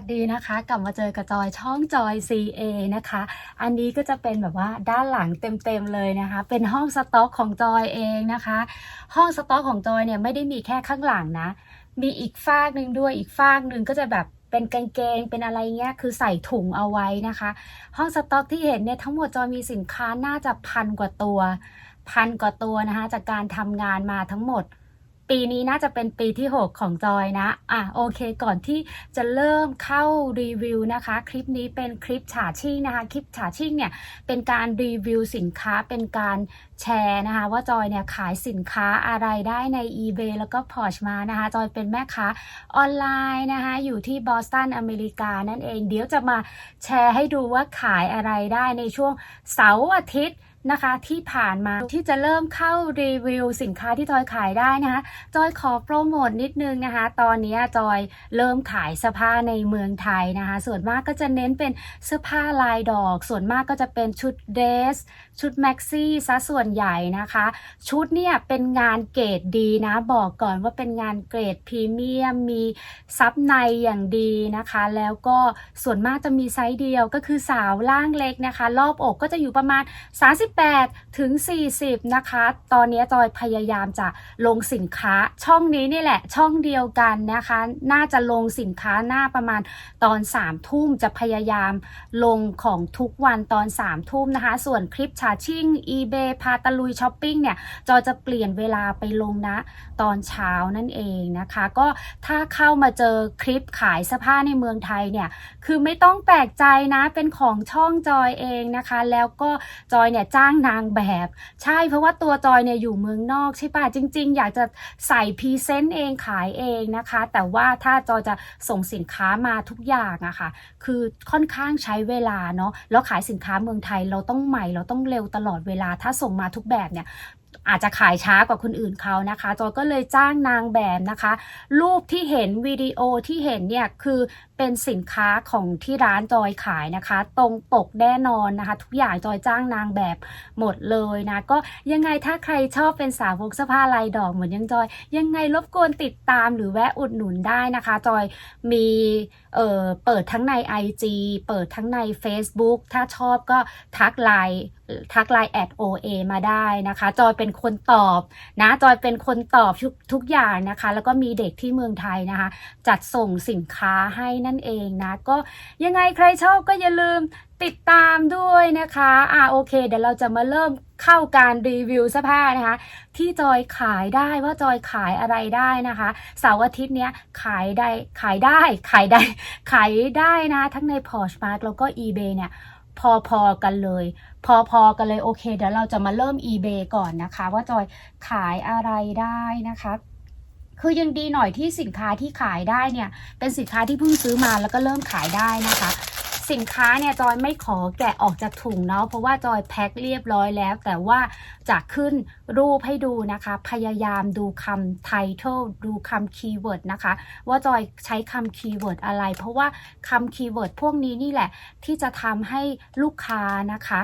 วัสดีนะคะ กลับมาเจอกับจอยช่องจอย CA นะคะ อันนี้ก็จะเป็นแบบว่าด้านหลังเต็มๆเลยนะคะ เป็นห้องสต็อกของจอยเองนะคะ ห้องสต็อกของจอยเนี่ยไม่ได้มีแค่ข้างหลังนะ มีอีกฟากหนึ่งด้วยอีกฟากหนึ่งก็จะแบบเป็นกางเกงเป็นอะไรเงี้ยคือใส่ถุงเอาไว้นะคะ ห้องสต็อกที่เห็นเนี่ยทั้งหมดจอยมีสินค้าน่าจะพันกว่าตัว พันกว่าตัวนะคะ จากการทำงานมาทั้งหมด ปีนี้น่าจะเป็นปีที่ 6 ของจอยนะ อะโอเคก่อนที่จะเริ่มเข้ารีวิวนะคะ คลิปนี้เป็นคลิปฉาชิ่งนะคะ คลิปฉาชิ่งเนี่ยเป็นการรีวิวสินค้าเป็นการแชร์นะคะ ว่าจอยเนี่ยขายสินค้าอะไรได้ใน eBay แล้วก็ Porsche มานะคะ จอยเป็นแม่ค้าออนไลน์นะคะ อยู่ที่บอสตันอเมริกานั่นเอง เดี๋ยวจะมาแชร์ให้ดูว่าขายอะไรได้ในช่วงเสาร์อาทิตย์ นะคะที่ผ่านมาที่จะเริ่มเข้ารีวิวสินค้าที่จอยขายได้นะคะจอยขอโปรโมทนิดนึงนะคะตอนนี้จอยเริ่มขายเสื้อผ้าในเมืองไทยนะคะส่วนมากก็จะเน้นเป็นเสื้อผ้าลายดอก ส่วนมากก็จะเป็นชุดเดรสชุดแม็กซี่ซะส่วนใหญ่นะคะ ชุดเนี่ยเป็นงานเกรดดีนะบอกก่อนว่าเป็นงานเกรดพรีเมียมมีซับในอย่างดีนะคะ แล้วก็ส่วนมากจะมีไซส์เดียวก็คือสาวล่างเล็กนะคะ รอบอกก็จะอยู่ประมาณ 38ถึง 40 นะคะ ตอนนี้จอยพยายามจะลงสินค้า ช่องนี้นี่แหละ ช่องเดียวกันนะคะ น่าจะลงสินค้าหน้าประมาณตอน 3 ทุ่มจะพยายามลงของทุกวันตอน 3 ทุ่มนะคะ ส่วนคลิปชาชิ่ง eBay พาตะลุยช้อปปิ้งเนี่ย จอยจะเปลี่ยนเวลาไปลงนะ ตอนเช้านั่นเองนะคะ ก็ถ้าเข้ามาเจอคลิปขายเสื้อผ้าในเมืองไทยเนี่ย คือไม่ต้องแปลกใจนะ เป็นของช่องจอยเองนะคะ แล้วก็จอยเนี่ยจางนางแบบ ใช่เพราะว่าตัวจอยเนี่ยอยู่เมืองนอกใช่ป่ะจริง ๆ อยากจะใส่พรีเซนต์เองขายเองนะคะ แต่ว่าถ้าจอยจะส่งสินค้ามาทุกอย่างอะค่ะ คือค่อนข้างใช้เวลาเนาะแล้วขายสินค้าเมืองไทยเราต้องใหม่เราต้องเร็วตลอดเวลาถ้าส่งมาทุกแบบเนี่ย อาจจะขายช้ากว่าคนอื่นเขานะคะจอยก็เลยจ้างนางแบบนะคะ รูปที่เห็นวิดีโอที่เห็นเนี่ยคือเป็นสินค้าของที่ร้านจอยขายนะคะ ตรงปกแน่นอนนะคะ ทุกอย่างจอยจ้างนางแบบหมดเลยนะก็ยังไงถ้าใครชอบเป็นสาวกเสื้อผ้าลายดอกเหมือนยังจอย ยังไงรบกวนติดตามหรือแวะอุดหนุนได้นะคะ จอยมีเอ่อเปิดทั้งใน IG เปิดทั้งใน Facebook ถ้าชอบก็ทักไลน์ ทักไลน์แอด OA มาได้นะคะ จอยเป็นคนตอบนะจอยเป็นคนตอบทุกทุกอย่างนะคะ แล้วก็มีเด็กที่เมืองไทยนะคะ จัดส่งสินค้าให้นั่นเองนะ ก็ยังไงใครชอบก็อย่าลืมติดตามด้วยนะคะ อ่าโอเค เดี๋ยวเราจะมาเริ่มเข้าการรีวิวเสื้อผ้านะคะ ที่จอยขายได้ว่าจอยขายอะไรได้นะคะเสาร์อาทิตย์เนี้ยขายได้ขายได้ขายได้ขายได้นะ ทั้งใน Poshmark แล้วก็ eBay เนี่ย พอๆกันเลย พอๆกันเลยโอเค เดี๋ยวเราจะมาเริ่ม eBay ก่อนนะคะ ว่าจอยขายอะไรได้นะคะคือยังดีหน่อยที่สินค้าที่ขายได้เนี่ย เป็นสินค้าที่เพิ่งซื้อมาแล้วก็เริ่มขายได้นะคะ สินค้าเนี่ยจอยไม่ขอแกะออกจากถุงเนาะเพราะว่าจอยแพ็คเรียบร้อยแล้ว แต่ว่าจะขึ้นรูปให้ดูนะคะ พยายามดูคำไททลดูคำคีย์เวิร์ดนะคะ ว่าจอยใช้คำคีย์เวิร์ดอะไร เพราะว่าคำคีย์เวิร์ดพวกนี้นี่แหละที่จะทำให้ลูกค้านะคะ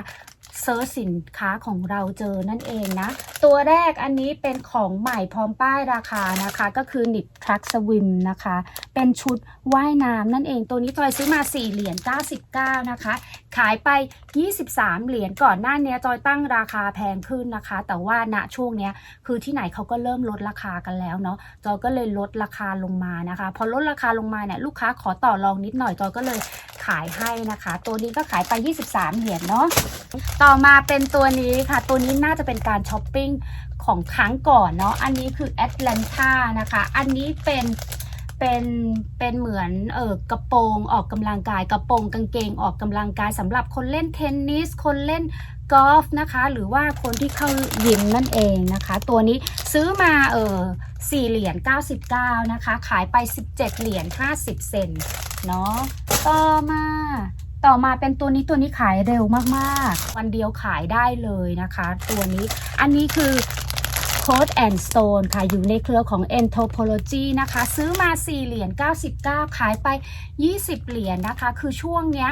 เซิร์ชสินค้าของเราเจอนั่นเองนะ ตัวแรกอันนี้เป็นของใหม่พร้อมป้ายราคานะคะ ก็คือ Knit Track Swim นะคะ เป็นชุดว่ายน้ำนั่นเองตัวนี้จอยซื้อมา 4 เหรียญ99 นะคะ ขายไป 23 เหรียญก่อนหน้านี้จอยตั้งราคาแพงขึ้นนะคะ แต่ว่าณช่วงเนี้ยคือที่ไหนเขาก็เริ่มลดราคากันแล้วเนาะจอยก็เลยลดราคาลงมานะคะ พอลดราคาลงมาเนี่ยลูกค้าขอต่อรองนิดหน่อยจอยก็เลยขายให้นะคะ ตัวนี้ก็ขายไป 23 เหรียญเนาะต่อมาเป็นตัวนี้ค่ะ ตัวนี้น่าจะเป็นการช้อปปิ้งของครั้งก่อนเนาะอันนี้คือ Atlanta นะคะ อันนี้เป็น เป็นเป็นเหมือนเออกระโปรงออกกำลังกายกระโปรงกางเกงออกกำลังกายสำหรับคนเล่นเทนนิสคนเล่นกอล์ฟนะคะ หรือว่าคนที่เข้ายิมนั่นเองนะคะ ตัวนี้ซื้อมาเออ4เหรียญ99 นะคะ ขายไป 17 เหรียญ50 เซนเนาะต่อมาต่อมาเป็นตัวนี้ตัวนี้ขายเร็วมากๆ วันเดียวขายได้เลยนะคะ ตัวนี้อันนี้คือ Coat and Stone ค่ะ อยู่ในเครือของ Anthropology นะคะ ซื้อมา 4 เหรียญ 99 ขายไป 20 เหรียญนะคะ คือช่วงเนี้ย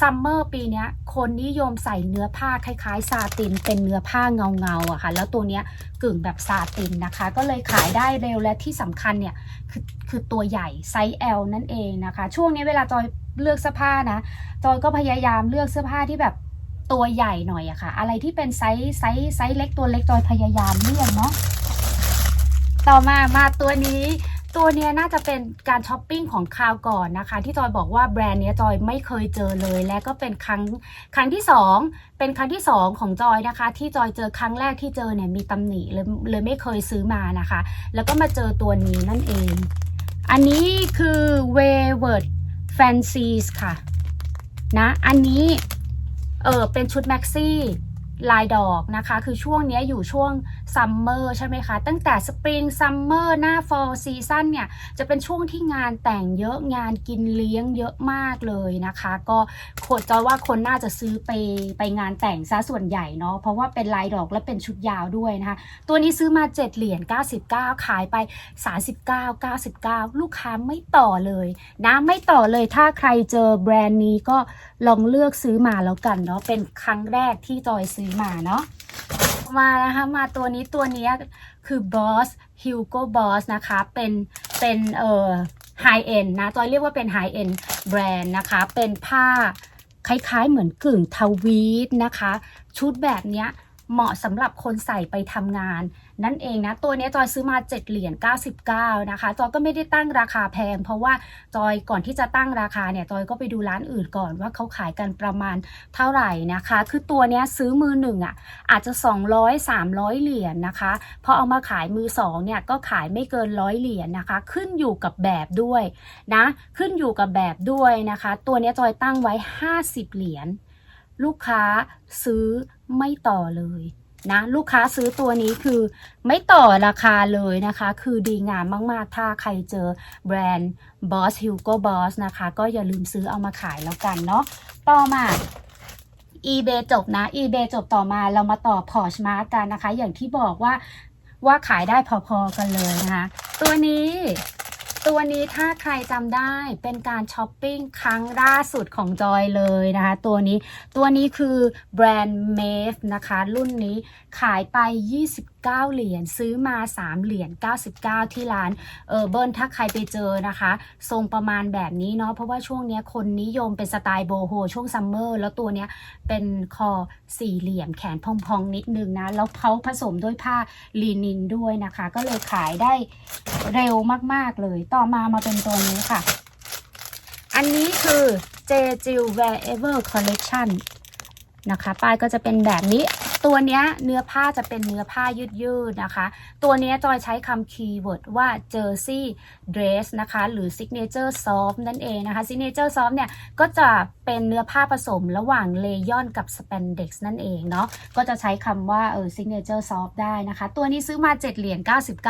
ซัมเมอร์ปีเนี้ยคนนิยมใส่เนื้อผ้าคล้ายๆ ซาติน เป็นเนื้อผ้าเงาๆอะค่ะ แล้วตัวเนี้ยกึ่งแบบซาตินนะคะ ก็เลยขายได้เร็วและที่สำคัญเนี่ย คือคือตัวใหญ่ไซส์ L นั่นเองนะคะ ช่วงนี้เวลาจอยเลือกเสื้อผ้านะ จอยก็พยายามเลือกเสื้อผ้าที่แบบ ตัวใหญ่หน่อยอะค่ะ อะไรที่เป็นไซส์ไซส์ไซส์เล็กตัวเล็กจอยพยายามเลือกเนาะต่อมามาตัวนี้ตัวเนี้ยน่าจะเป็นการช้อปปิ้งของคราวก่อนนะคะ ที่จอยบอกว่าแบรนด์เนี้ยจอยไม่เคยเจอเลย และก็เป็นครั้งครั้งที่สองเป็นครั้งที่สองของจอยนะคะ ที่จอยเจอครั้งแรกที่เจอเนี่ยมีตำหนิเลยเลยไม่เคยซื้อมานะคะ แล้วก็มาเจอตัวนี้นั่นเอง อันนี้คือ w a y w a r d Fancies ค่ะนะอันนี้ เออเป็นชุดแม็กซี่ ลายดอกนะคะ คือช่วงนี้อยู่ช่วงซัมเมอร์ใช่ไหมคะ ตั้งแต่สปริงซัมเมอร์หน้าฟอลซีซันเนี่ย จะเป็นช่วงที่งานแต่งเยอะงานกินเลี้ยงเยอะมากเลยนะคะ ก็โคดจอยว่าคนน่าจะซื้อไปไปงานแต่งซะส่วนใหญ่เนาะเพราะว่าเป็นลายดอกและเป็นชุดยาวด้วยนะคะ ตัวนี้ซื้อมา 7 เหรียญ99 ขายไป 39 99 ลูกค้าไม่ต่อเลยนะไม่ต่อเลยถ้าใครเจอแบรนด์นี้ก็ลองเลือกซื้อมาแล้วกันเนาะเป็นครั้งแรกที่จอยซื้อมาเนาะมานะคะมาตัวนี้ตัวนี้คือ Boss Hugo Boss นะคะเป็นเป็นเอ่อ High End นะจอยเรียกว่าเป็น High End แบรนด์นะคะเป็นผ้าคล้ายๆเหมือนกึ่งทวีตนะคะ ชุดแบบเนี้ย เหมาะสำหรับคนใส่ไปทำงาน นั่นเองนะ ตัวนี้จอยซื้อมา 7 เหรียญ99 นะคะ จอยก็ไม่ได้ตั้งราคาแพง เพราะว่าจอยก่อนที่จะตั้งราคาเนี่ย จอยก็ไปดูร้านอื่นก่อนว่าเขาขายกันประมาณเท่าไหร่นะคะ คือตัวนี้ซื้อมือหนึ่งอะอาจจะ 200 300 เหรียญนะคะพอเอามาขายมือสองเนี่ยก็ขายไม่เกินร้อยเหรียญนะคะ ขึ้นอยู่กับแบบด้วยนะ ขึ้นอยู่กับแบบด้วยนะคะ ตัวนี้จอยตั้งไว้ 50 เหรียญ ลูกค้าซื้อไม่ต่อเลยนะลูกค้าซื้อตัวนี้คือไม่ต่อราคาเลยนะคะ คือดีงามมาก ๆ ถ้าใครเจอแบรนด์ Boss Hugo Boss นะคะ ก็อย่าลืมซื้อเอามาขายแล้วกันเนาะต่อมา eBay จบนะ eBay จบต่อมาเรามาต่อ Poshmark กันนะคะ อย่างที่บอกว่าว่าขายได้พอ ๆ กันเลยนะคะ ตัวนี้ ตัวนี้ถ้าใครจำได้เป็นการช้อปปิ้งครั้งล่าสุดของจอยเลยนะคะ ตัวนี้ตัวนี้คือแบรนด์เมฟนะคะ รุ่นนี้ขายไป 29เหรียญซื้อมา 3 เหรียญ99 ที่ร้านเออเบิร์นถ้าใครไปเจอนะคะ ทรงประมาณแบบนี้เนาะเพราะว่าช่วงเนี้ยคนนิยมเป็นสไตล์โบโฮช่วงซัมเมอร์แล้วตัวเนี้ยเป็นคอสี่เหลี่ยมแขนพองๆ นิดนึงนะ แล้วเขาผสมด้วยผ้าลีนินด้วยนะคะ ก็เลยขายได้เร็วมากๆเลย ต่อมามาเป็นตัวนี้ค่ะ อันนี้คือ J j i l Wherever Collection นะคะ ป้ายก็จะเป็นแบบนี้ ตัวเนี้ยเนื้อผ้าจะเป็นเนื้อผ้ายืดๆนะคะ ตัวเนี้ยจอยใช้คำคีย์เวิร์ดว่า Jersey Dress นะคะ หรือ Signature Soft นั่นเองนะคะ Signature Soft เนี่ย ก็จะเป็นเนื้อผ้าผสมระหว่างเลยอนกับ Spandex นั่นเองเนาะ ก็จะใช้คำว่าเออ Signature Soft ได้นะคะ ตัวนี้ซื้อมา 7 เหรียญ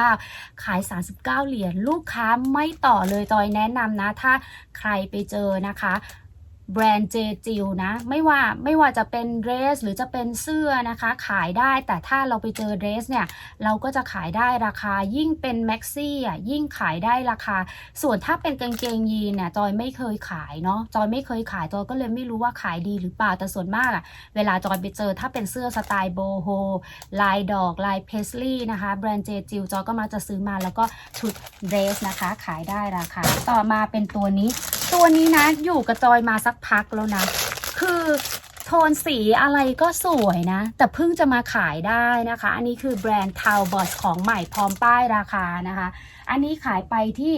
99 ขาย 39 เหรียญ ลูกค้าไม่ต่อเลยจอยแนะนำนะ ถ้าใครไปเจอนะคะ แบรนด์เจจิลนะ ไม่ว่าไม่ว่าจะเป็นเดรสหรือจะเป็นเสื้อนะคะ ขายได้แต่ถ้าเราไปเจอเดรสเนี่ย เราก็จะขายได้ราคายิ่งเป็นแม็กซี่อะยิ่งขายได้ราคา ส่วนถ้าเป็นกางเกงยีนเนี่ยจอยไม่เคยขายเนาะจอยไม่เคยขายจอยก็เลยไม่รู้ว่าขายดีหรือเปล่าแต่ส่วนมากอะเวลาจอยไปเจอถ้าเป็นเสื้อสไตล์โบโฮลายดอกลายเพสลี่นะคะแบรนด์เจจิลจอยก็มาจะซื้อมาแล้วก็ชุดเดรสนะคะ ขายได้ราคาต่อมาเป็นตัวนี้ ตัวนี้นะ อยู่กับจอยมาสักพักแล้วนะ คือโทนสีอะไรก็สวยนะ แต่เพิ่งจะมาขายได้นะคะ อันนี้คือแบรนด์ t a l b o t ของใหม่พร้อมป้ายราคานะคะ อันนี้ขายไปที่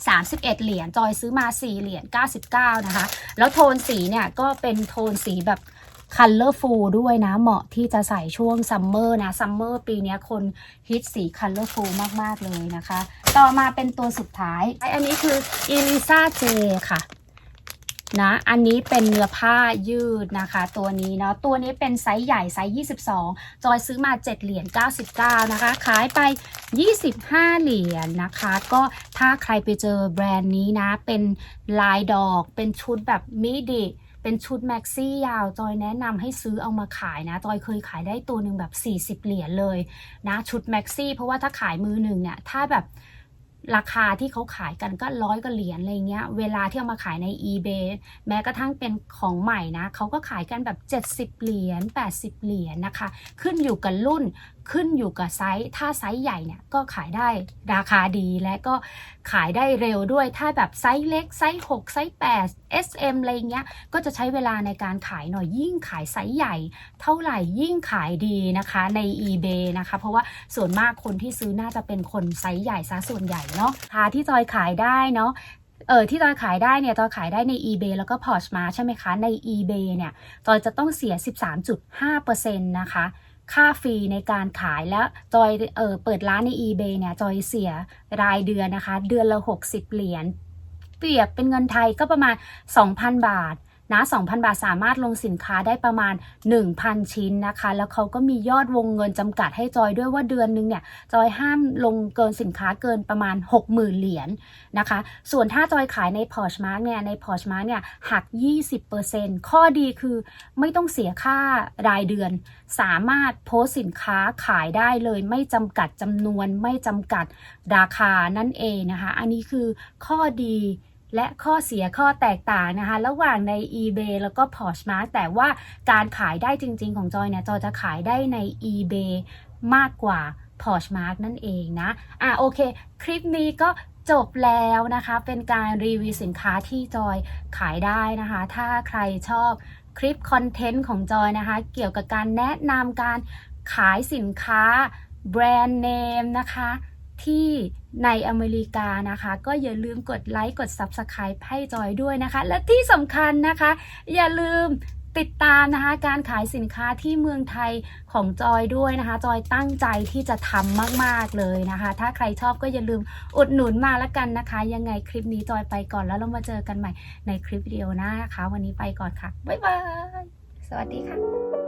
31 เหรียญ จอยซื้อมา 4 เหรียญ 99 นะคะ แล้วโทนสีเนี่ยก็เป็นโทนสีแบบ colorful ด้วยนะ เหมาะที่จะใส่ช่วงซัมเมอร์นะ ซัมเมอร์ปีนี้คนฮิตสี colorful มาก ๆ เลยนะคะ ต่อมาเป็นตัวสุดท้ายอันนี้คือ Elisa J ค่ะนะอันนี้เป็นเนื้อผ้ายืดนะคะ ตัวนี้เนาะตัวนี้เป็นไซส์ใหญ่ไซส์ 22 จอยซื้อมา 7 เหรียญ99 นะคะ ขายไป 25 เหรียญนะคะ ก็ถ้าใครไปเจอแบรนด์นี้นะ เป็นลายดอกเป็นชุดแบบมิดิเป็นชุดแม็กซี่ยาว จอยแนะนำให้ซื้อเอามาขายนะ จอยเคยขายได้ตัวหนึ่งแบบ 40 เหรียญเลยนะ ชุดแม็กซี่เพราะว่าถ้าขายมือหนึ่งเนี่ยถ้าแบบ ราคาที่เขาขายกันก็ร้อยกว่าเหรียญอะไรเงี้ย เวลาที่เอามาขายใน eBay แม้กระทั่งเป็นของใหม่นะเขาก็ขายกันแบบ 70 เหรียญ 80 เหรียญนะคะ ขึ้นอยู่กับรุ่นขึ้นอยู่กับไซส์ ถ้าไซส์ใหญ่เนี่ยก็ขายได้ราคาดีและก็ขายได้เร็วด้วย ถ้าแบบไซส์เล็กไซส์6ไซส์8 SM อะไรเงี้ย ก็จะใช้เวลาในการขายหน่อยยิ่งขายไซส์ใหญ่ เท่าไหร่ยิ่งขายดีนะคะใน eBay นะคะ เพราะว่าส่วนมากคนที่ซื้อน่าจะเป็นคนไซส์ใหญ่ซะส่วนใหญ่เนาะราคาที่จอยขายได้เนาะเออที่จอยขายได้เนี่ยจอยขายได้ใน eBay แล้วก็ Poshmark ใช่ไหมคะ ใน eBay เนี่ยจอยจะต้องเสีย 13.5%นะคะ ค่าฟรีในการขายแล้วจอยเออเปิดร้านใน eBay เนี่ยจอยเสียรายเดือนนะคะ เดือนละ 60 เหรียญเปรียบเป็นเงินไทยก็ประมาณ 2,000 บาท นะ 2,000 บาทสามารถลงสินค้าได้ประมาณ 1,000 ชิ้นนะคะ แล้วเขาก็มียอดวงเงินจำกัดให้จอยด้วยว่าเดือนนึงเนี่ยจอยห้ามลงเกินสินค้าเกินประมาณ 60,000 เหรียญนะคะ ส่วนถ้าจอยขายใน Poshmark เนี่ยใน Poshmark เนี่ยหัก 20%ข้อดีคือไม่ต้องเสียค่ารายเดือน สามารถโพสสินค้าขายได้เลยไม่จำกัดจำนวนไม่จำกัดราคานั่นเองนะคะ อันนี้คือข้อดี และข้อเสียข้อแตกต่างนะคะ ระหว่างใน eBay แล้วก็ Poshmark แต่ว่าการขายได้จริง ๆ ของจอยเนี่ยจอยจะขายได้ใน eBay มากกว่า Poshmark นั่นเองนะ อะโอเค คลิปนี้ก็จบแล้วนะคะ เป็นการรีวิวสินค้าที่จอยขายได้นะคะ ถ้าใครชอบคลิปคอนเทนต์ของจอยนะคะ เกี่ยวกับการแนะนำการขายสินค้าแบรนด์เนมนะคะที่ ในอเมริกานะคะ ก็อย่าลืมกดไลค์กด Subscribe ให้จอยด้วยนะคะ และที่สำคัญนะคะ อย่าลืมติดตามนะคะการขายสินค้าที่เมืองไทยของจอยด้วยนะคะ จอยตั้งใจที่จะทำมาก ๆ เลยนะคะ ถ้าใครชอบก็อย่าลืมอุดหนุนมาล้วกันนะคะ ยังไงคลิปนี้จอยไปก่อนแล้วเรามาเจอกันใหม่ในคลิปวิดีโอหน้านะคะ วันนี้ไปก่อนค่ะ บ๊ายบาย สวัสดีค่ะ